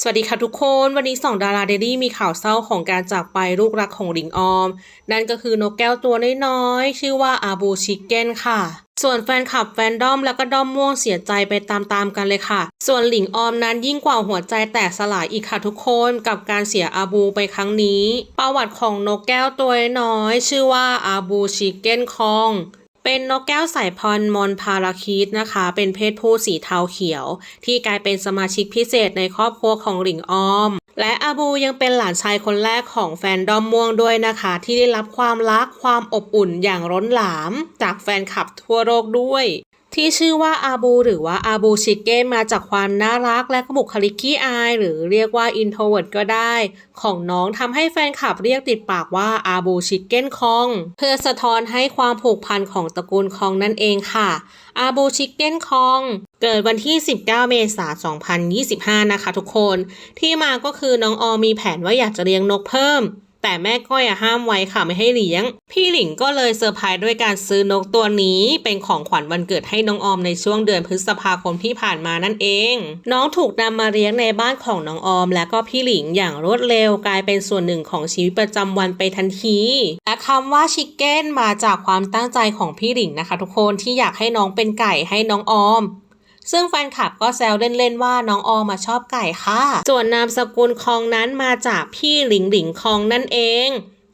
สวัสดีค่ะทุกคน วันนี้สองดาราเดลี่มีข่าวเศร้าของการจากไปลูกรักของหลิงออม นั่นก็คือนกแก้วตัวน้อยๆ ชื่อว่าอาบูชิเก้นค่ะส่วนแฟนคลับแฟนดอมแล้วก็ด้อมม่วงเสียใจไปตามๆกันเลยค่ะ ส่วนหลิงออมนั้นยิ่งกว่าหัวใจแตกสลายอีกค่ะทุกคนกับการเสียอาบูไปครั้งนี้ ประวัติของนกแก้วตัวน้อย ชื่อว่าอาบูชิเก้นคอง เป็นนกแก้วสายพันธุ์มอนพาราคิดนะคะ เป็นเพศผู้สีเทาเขียว ที่กลายเป็นสมาชิกพิเศษในครอบครัวของหลิงออม และอาบูยังเป็นหลานชายคนแรกของแฟนดอมม่วงด้วยนะคะ ที่ได้รับความรักความอบอุ่นอย่างร้นหลาม จากแฟนคลับทั่วโลกด้วย ที่ชื่อว่าอาบูหรือว่าอาบูชิเก้นมาจากความน่ารักและก็บุคลิกขี้อาย หรือเรียกว่าอินโทรเวิร์ดก็ได้ ของน้องทำให้แฟนคลับเรียกติดปากว่าอาบูชิเก้นคอง เพื่อสะท้อนให้ความผูกพันของตระกูลคองนั่นเองค่ะอาบูชิเก้นคองเกิดวันที่ 19 เมษายน 2025 นะคะทุกคน ที่มาก็คือน้องออมีแผนว่าอยากจะเลี้ยงนกเพิ่ม แต่แม่ก้อยห้ามไว้ค่ะไม่ให้เลี้ยง พี่หลิงก็เลยเซอร์ไพรส์ด้วยการซื้อนกตัวนี้เป็นของขวัญวันเกิดให้น้องออมในช่วงเดือนพฤษภาคมที่ผ่านมานั่นเอง น้องถูกนำมาเลี้ยงในบ้านของน้องออม และก็พี่หลิงอย่างรวดเร็วกลายเป็นส่วนหนึ่งของชีวิตประจำวันไปทันที และคำว่าชิคเก้นมาจากความตั้งใจของพี่หลิงนะคะ ทุกคนที่อยากให้น้องเป็นไก่ให้น้องออม ซึ่งแฟนคลับก็แซวเล่นๆว่าน้องออมาชอบไก่ค่ะ ส่วนนามสกุลคองนั้นมาจากพี่หลิงหลิงคองนั่นเอง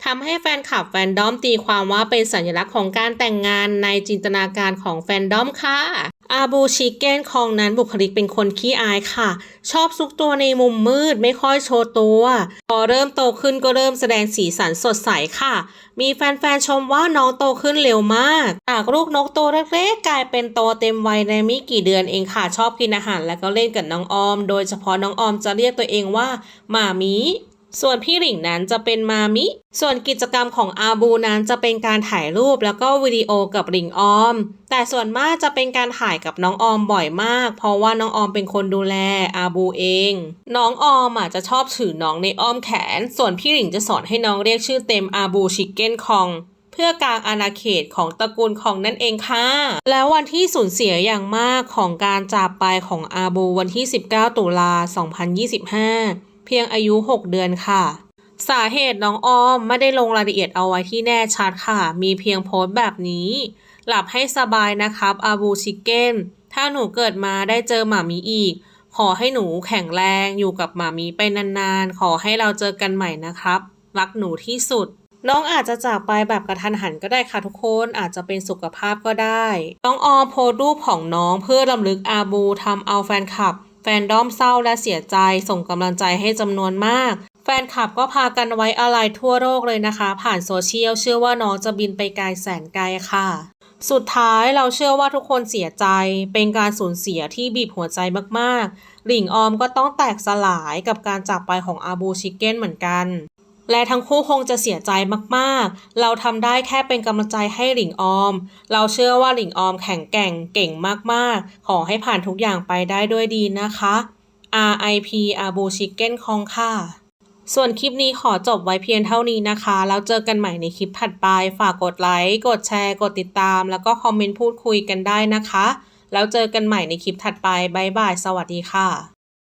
ทำให้แฟนคลับแฟนดอมตีความว่าเป็นสัญลักษณ์ของการแต่งงานในจินตนาการของแฟนดอมค่ะอาบูชิเก้นคองนั้นบุคลิกเป็นคนขี้อายค่ะ ชอบซุกตัวในมุมมืดไม่ค่อยโชว์ตัว พอเริ่มโตขึ้นก็เริ่มแสดงสีสันสดใสค่ะ มีแฟนๆชมว่าน้องโตขึ้นเร็วมาก จากลูกนกตัวเล็กๆกลายเป็นโตเต็มวัยในไม่กี่เดือนเองค่ะ ชอบกินอาหารแล้วก็เล่นกับน้องออม โดยเฉพาะน้องออมจะเรียกตัวเองว่าหมามี ส่วนพี่หลิงนั้นจะเป็นมามิ ส่วนกิจกรรมของอาบูนั้นจะเป็นการถ่ายรูปแล้วก็วิดีโอกับหลิงออม แต่ส่วนมากจะเป็นการถ่ายกับน้องออมบ่อยมาก เพราะว่าน้องออมเป็นคนดูแลอาบูเอง น้องออมอะจะชอบถือน้องในอ้อมแขน ส่วนพี่หลิงจะสอนให้น้องเรียกชื่อเต็มอาบูชิคเก้นคองเพื่อกลางอาณาเขตของตระกูลของนั่นเองค่ะ แล้ววันที่สูญเสียอย่างมากของการจากไปของอาบูวันที่ 19 ตุลา 2025 เพียงอายุ 6 เดือนค่ะ สาเหตุน้องออมไม่ได้ลงรายละเอียดเอาไว้ที่แน่ชัดค่ะ มีเพียงโพสต์แบบนี้ หลับให้สบายนะครับอาบูชิเก้นถ้าหนูเกิดมาได้เจอหมามีอีก ขอให้หนูแข็งแรงอยู่กับหมามีไปนานๆ ขอให้เราเจอกันใหม่นะครับ รักหนูที่สุด น้องอาจจะจากไปแบบกระทันหันก็ได้ค่ะทุกคนอาจจะเป็นสุขภาพก็ได้ น้องออมโพสรูปของน้องเพื่อรำลึกอาบูทำเอาแฟนคลับ แฟนด้อมเศร้าและเสียใจส่งกำลังใจให้จำนวนมาก แฟนคลับก็พากันไว้อะไรทั่วโลกเลยนะคะ ผ่านโซเชียลเชื่อว่าน้องจะบินไปไกลแสนไกลค่ะ สุดท้ายเราเชื่อว่าทุกคนเสียใจ เป็นการสูญเสียที่บีบหัวใจมากๆ หลิงออมก็ต้องแตกสลายกับการจากไปของอาบูชิเก้นเหมือนกัน และทั้งคู่คงจะเสียใจมากๆ เราทำได้แค่เป็นกำลังใจให้หลิงออม เราเชื่อว่าหลิงออมแข็งแกร่งเก่งมากๆ ขอให้ผ่านทุกอย่างไปได้ด้วยดีนะคะ RIP อาบูชิคเก้นคองค่ะส่วนคลิปนี้ขอจบไว้เพียงเท่านี้นะคะ แล้วเจอกันใหม่ในคลิปถัดไป ฝากกดไลค์ กดแชร์ กดติดตาม แล้วก็คอมเมนต์พูดคุยกันได้นะคะ แล้วเจอกันใหม่ในคลิปถัดไป บ๊ายบาย สวัสดีค่ะ